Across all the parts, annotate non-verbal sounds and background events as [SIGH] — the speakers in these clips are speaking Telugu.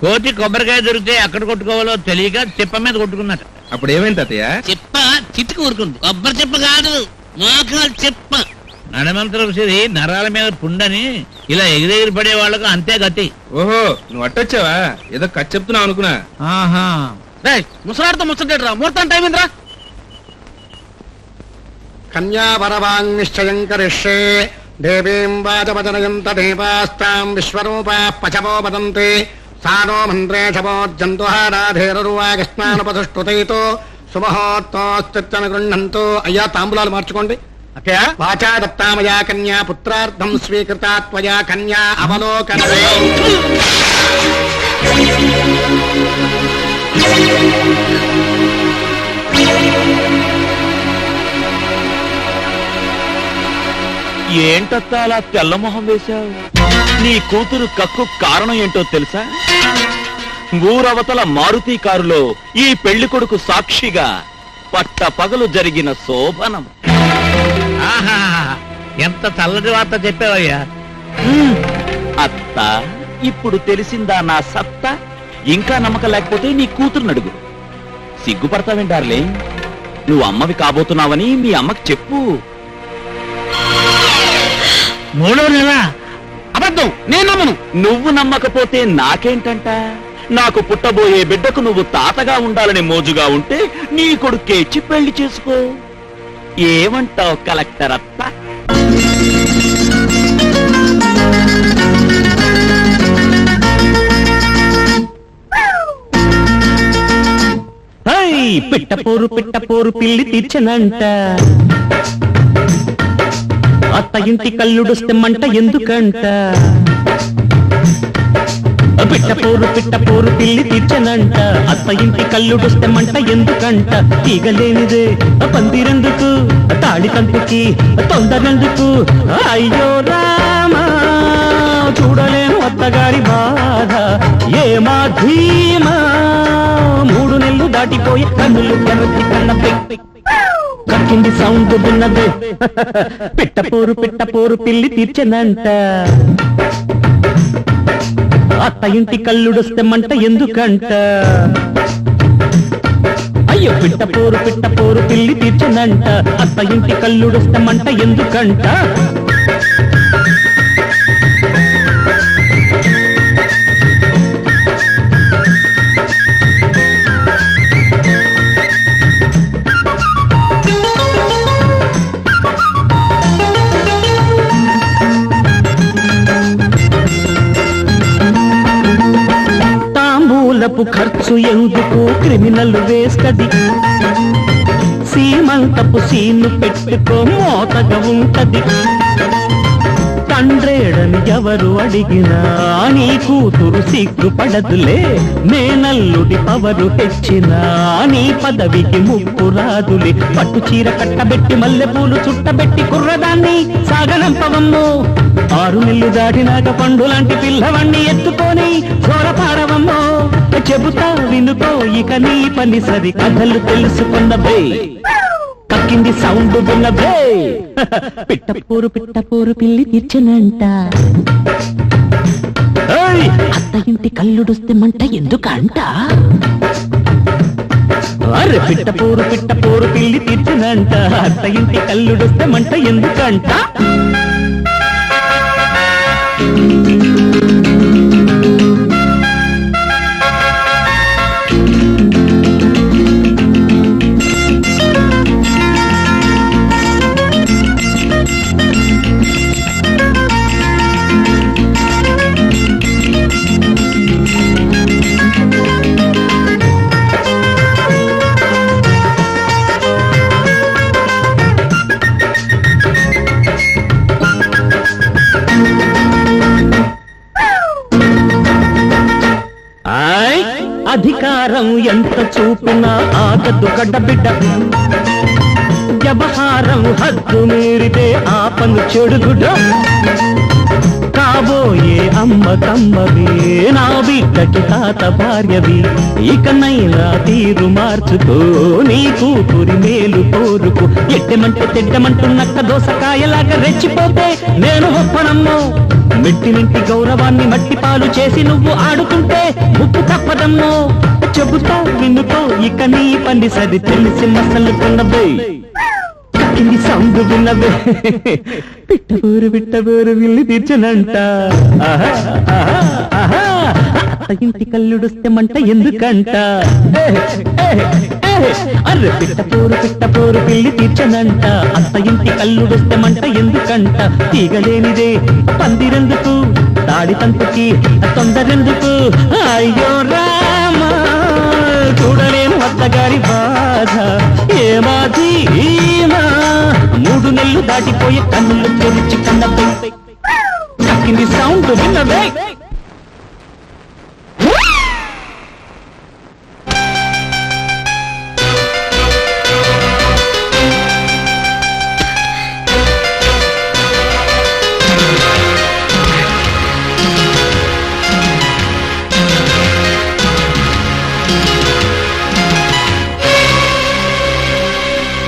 కోతి కొబ్బరికాయ దొరికితే ఎక్కడ కొట్టుకోవాలో తెలియక చెప్ప మీద కొట్టుకున్నట్ట అప్పుడు ఏమైంది తాతయ్య? చెప్ప చిట్టుకు ఊరుకుంది. కొబ్బరి చెప్ప కాదు మోకాలు చెప్ప నడమంతరం సిరి నరాల మీద పుండని ఇలా ఎగిరెగిరి పడే వాళ్ళకు అంతే గతి. ఓహో నువ్వు అట్టొచ్చావా? ఏదో కథ చెప్తున్నావు అనుకున్నా. ఆహా. ముసలాడితో ముచ్చటరా ముహూర్తం టైం ఏంద్రా కన్యావరవాంగ్ నిశ్చయం కరిష్యే. దేవీం వాచవచనయంత దేవాస్తాం విశ్వరూపా పచవో వదంతే. సానో మంత్రే శవోజ్జంతుహారాధేరువాగస్నానపదుష్టుతైతో శుభహోత్తోస్తిత్వన గృహంతు అయ్యా తాంబులాలు మార్చుకోండి వాచా దత్తామయా కన్యా పుత్రార్థం స్వీకృతా త్వయా కన్యా అవలోకన ఏంటత్త అలా తెల్లమొహం వేశావు? నీ కూతురు కక్కు కారణం ఏంటో తెలుసా? ఊరవతల మారుతి కారులో ఈ పెళ్ళి కొడుకు సాక్షిగా పట్ట పగలు జరిగిన శోభనం. ఆహా ఎంత చల్లటి వార్త చెప్పావయ్యా. అత్త ఇప్పుడు తెలిసిందా నా సత్తా? ఇంకా నమ్మకం లేకపోతే నీ కూతురు నడుగు సిగ్గుపడతావేం డార్లింగ్? నువ్వు అమ్మవి కాబోతున్నావని మీ అమ్మకి చెప్పు. మూడో నెల. అబద్ధం. నేను నమ్మను. నువ్వు నమ్మకపోతే నాకేంటంట? నాకు పుట్టబోయే బిడ్డకు నువ్వు తాతగా ఉండాలని మోజుగా ఉంటే నీ కొడుకే ఇచ్చి పెళ్ళి చేసుకో. ఏమంటావు కలెక్టర్ అత్త? పిట్టపోరు పిట్టపోరు పిల్లి తీర్చనంట. అత్త ఇంటి కల్లుడొస్తే మంట ఎందుకంట? పిట్టపోరు పిట్టపోరు పిల్లి తీర్చనంట. అత్త ఇంటి కల్లుడొస్తే మంట ఎందుకంట? తీగలేనిదే పందిరెందుకు? తాడి తంతుకి తొందరెందుకు? అయ్యో రామా చూడలేను అత్తగారి బాధ. ఏమా ధీమా? మూడు నెలలు దాటిపోయి కన్నులు కన్న కన్నపై కక్కింది సౌండ్ విన్నదే. పిట్టపోరు పిట్టపోరు పిల్లి తీర్చనంట. అత్త ఇంటి కల్లుడొస్తే మంట ఎందుకంట. అయ్యో పిట్టపోరు పిట్టపోరు పిల్లి తీర్చనంట. అత్త ఇంటి కల్లుడొస్తే మంట ఎందుకంట. తాంబూలపు ఖర్చు ఎందుకు? క్రిమినల్ వేస్తది సీమంతపు సీను పెట్టుకో మోతగా ఉంటది. తండ్రేడని ఎవరు అడిగినా నీ కూతురు సిగ్గుపడదులే మేనల్లుడి పవరు హెచ్చినా నీ పదవికి ముప్పు రాదులే. పట్టు చీర కట్టబెట్టి మల్లెపూలు చుట్టబెట్టి కుర్రదాన్ని సాగనంపవమ్ము ఆరు నెల్లు దాటినాక పండు లాంటి పిల్లవాణ్ణి ఎత్తుకొని చోరపాడవమ్మో చెబుతా వినుకో ఇక నీ పని సరి కథలు తెలుసుకున్నబే కక్కింది సౌండ్ విన్నబే పిట్టపోరు పిట్టపోరు పిల్లి తీర్చనంట! అత్త ఇంటి కల్లుడొస్తే మంట ఎందుకంట? అరే పిట్టపోరు పిట్టపోరు పిల్లి తీర్చనంట. అత్త ఇంటి కల్లుడొస్తే మంట ఎందుకంట? అధికారం ఎంత చూపినా ఆగదు గడ్డబిడ్డ వ్యవహారం హద్దు మీరితే ఆపను చెడుగుడ అమ్మ తమ్మవి నా బిడ్డకి తాత భార్యవి. ఇకనైనా తీరు మార్చుకో నీ కూతురి మేలు కోరుకు. ఎట్టమంటే తిట్టమంటూ నక్క దోసకాయలాగా రెచ్చిపోతే నేను ఒప్పనమ్మో. మెట్టినింటి గౌరవాన్ని మట్టి పాలు చేసి నువ్వు ఆడుకుంటే ముప్పు తప్పదమ్మో. చెబుతా వినుకో ఇక నీ పని సరి తెలిసి మసలుకున్నవే కింది సందు విన్నవే పిట్టబోరు పిట్టబోరు విల్లి తీర్చనంట. ఇంటి కల్లుడొస్తే మంట ఎందుకంట? ఏ, ఏ, ఏ. అర్రె పిట్టపోరు పిట్టపోరు పిల్లి తీర్చనంట. అంత ఇంటి కల్లుడొస్తే మంట ఎందుకంట? తీగలేనిదే పందిరెందుకు? దాడి తంతుకి తొందరెందుకు? అయ్యో రామా చూడలేము అత్తగారి బాధ. ఏమాది ఈమా మూడు నెలలు దాటిపోయే కన్నులు తెరిచి కన్నపై తక్కింది సౌండ్ విన్నవే.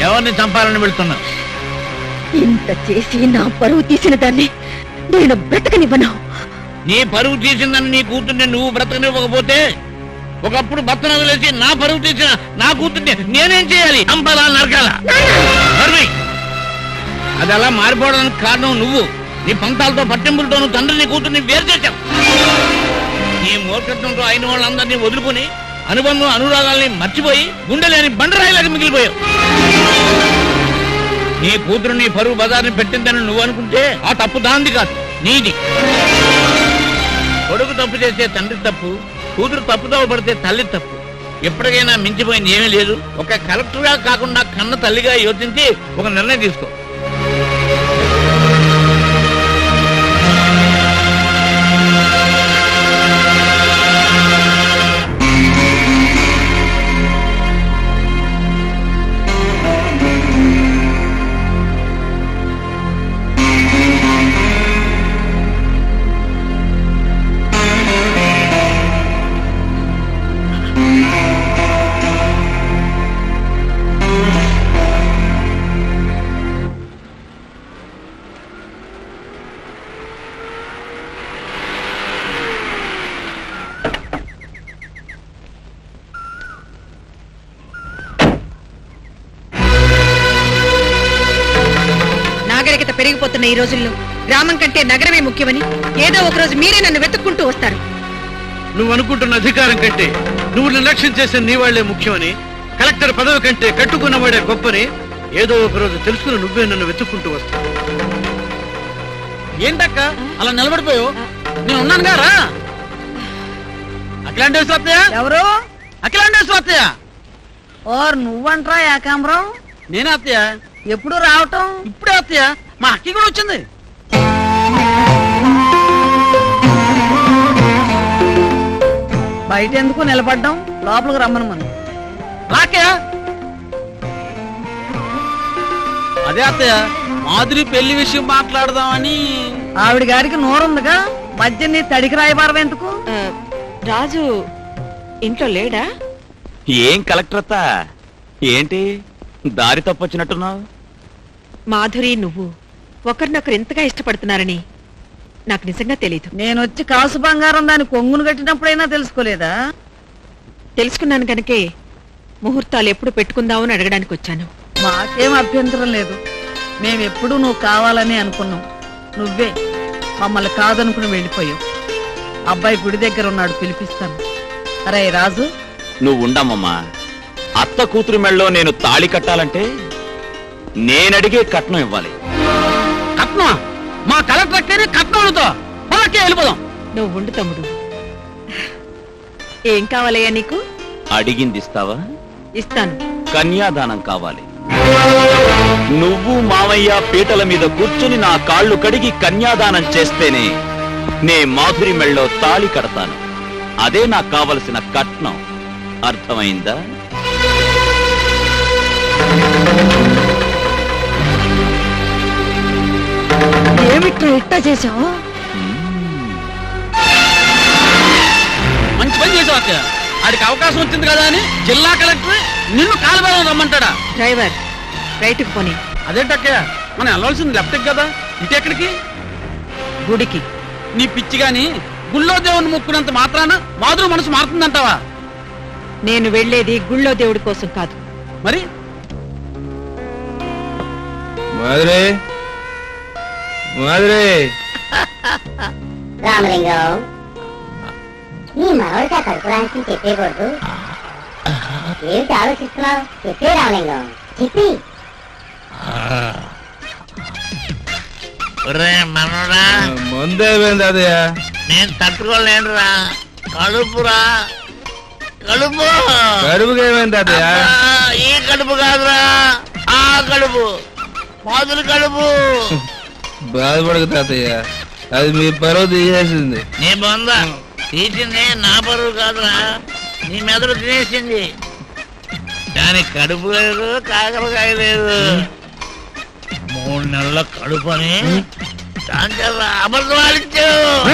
ఎవరిని చంపాలని వెళ్తున్నా ఇంత చేసి నా పరువు తీసిన దాన్ని నేను బ్రతకనివ్వను. నీ పరువు తీసిందని నీ కూతుర్ని నువ్వు బ్రతకనివ్వకపోతే ఒకప్పుడు భర్తను వదిలేసి నా పరువు తీసిన నా కూతుర్ని నేనేం చేయాలి? అంపలా నరకాల? అది అలా మారిపోవడానికి కారణం నువ్వు. నీ పంతాలతో పట్టింపులతోనూ తండ్రి నీ కూతుర్ని వేరు చేశావు. నీ మూర్ఖత్వంతో అయిన వాళ్ళందరినీ వదులుకుని అనుబంధం అనురాగాల్ని మర్చిపోయి గుండెలేని బండరాయిలాగా మిగిలిపోయావు. నీ కూతురు నీ పరువు బజార్ని పెట్టిందని నువ్వు అనుకుంటే ఆ తప్పు దాంది కాదు నీది. కొడుకు తప్పు చేసే తండ్రి తప్పు కూతురు తప్పుదోవ పడితే తల్లి తప్పు. ఎప్పటికైనా మించిపోయింది ఏమీ లేదు. ఒక కలెక్టర్గా కాకుండా కన్న తల్లిగా యోచించి ఒక నిర్ణయం తీసుకో. పెరిగిపోతున్న ఈ రోజుల్లో గ్రామం కంటే నగరమే ముఖ్యమని ఏదో ఒక రోజు మీరే నన్ను వెతుక్కుంటూ వస్తారు. నువ్వు అనుకుంటున్న అధికారం కంటే నువ్వు నిర్లక్ష్యం చేసిన నీ వాళ్ళే ముఖ్యమని కలెక్టర్ పదవి కంటే కట్టుకున్నవాడే గొప్పని ఏదో ఒక రోజు తెలుసుకుని నువ్వే నన్ను వెతుక్కుంటూ వస్తావు. ఏంటక్క? అలా నిలబడిపోయావు? నేను ఉన్నాను గారా అఖిలాండేశ్వర అత్తయ్య? ఎవరు? అఖిలాండేశ్వర అత్తయ్య? ఓర్ నువ్వంట్రా ఏకాంబరం? నేనే అత్తయ్య. ఎప్పుడు రావటం? ఇప్పుడే అత్తయ్య. మా అక్కి కూడా వచ్చింది. బయట ఎందుకు నిలబడ్డం? లోపలికి రమ్మను మనం రాకయ్య అదే అత్తయ్య మాధురి పెళ్ళి విషయం మాట్లాడదామని. ఆవిడ గారికి నోరుందిగా? మధ్య నీ తడికి రాయబారం ఎందుకు? రాజు ఇంట్లో లేడా? ఏం కలెక్టరత్తా ఏంటి? దారి తప్పొచ్చినట్టున్నావు మాధురి నువ్వు. ఒకరినొకరు ఇంతగా ఇష్టపడుతున్నారని నాకు నిజంగా తెలీదు. నేను వచ్చి కాసు బంగారం దాని కొంగును కట్టినప్పుడైనా తెలుసుకోలేదా? తెలుసుకున్నాను కనుకే ముహూర్తాలు ఎప్పుడు పెట్టుకుందామని అడగడానికి వచ్చాను. మాకేం అభ్యంతరం లేదు. మేమెప్పుడు నువ్వు కావాలని అనుకున్నాం. నువ్వే మమ్మల్ని కాదనుకుని వెళ్ళిపోయావు. అబ్బాయి గుడి దగ్గర ఉన్నాడు పిలిపిస్తాను. అరే రాజు. నువ్వు ఉండమ్మమ్మా. అత్త కూతురు మెళ్ళలో నేను తాళి కట్టాలంటే నేనడిగే కట్నం ఇవ్వాలి. కట్నం. మా కలెక్టర్ అక్కనే కట్నం అడుగుతా. వాళ్ళకే వెళ్ళిపోదాం. నువ్వు ఉండు తమ్ముడు. ఏం కావాలయ్యా నీకు? అడిగింది ఇస్తావా? ఇస్తాను. కన్యాదానం కావాలి. నువ్వు మావయ్య పీటల మీద కూర్చుని నా కాళ్ళు కడిగి కన్యాదానం చేస్తేనే నే మాధురి మెళ్ళో తాళి కడతాను. అదే నాకు కావలసిన కట్నం. అర్థమైందా? ఏమిట్లా ఎట్లా చేశావు? మంచి పని చేసావు అక్క ఆడికి అవకాశం వచ్చింది కదా అని జిల్లా కలెక్టర్ నిన్ను కాలుబారం రమ్మంటాడా? డ్రైవర్ రైట్కి పోనీ. అదేంటక్క మనం వెళ్ళాల్సింది లెఫ్ట్ కదా. ఇటెక్కడికి గుడికి. నీ పిచ్చి గాని గుళ్ళో దేవుని మొక్కునంత మాత్రాన మాధురు మనసు మారుతుందంటావా? నేను వెళ్ళేది గుళ్ళో దేవుడి కోసం కాదు. మరి? మాదిరే రామలింగం నీ మనవడికి ఆ కడుపురానికి చెప్పేకూడదు ఏమిటి ఆలోచిస్తున్నావు? చెప్పే రామలింగం. చెప్పి. ఒరే మనోడా మందే పోయింది నేను తట్టుకోలేనురా. కడుపురా. కడుపు. కడుపుకి ఏమైంది ఈ కడుపు కాదురా. ఆ కడుపు. మొదలు కడుపు. [LAUGHS] బాధపడక తాతయ్య. అది మీ పరువు తీసేసింది. నీ బొంద తీసింది నా బరువు కాదురా. నీ మెదడు తినేసింది దాని కడుపు లేదు కాకరకాయ లేదు మూడు నెలల కడుపు అని దాని అబద్ధం ఆడించావు.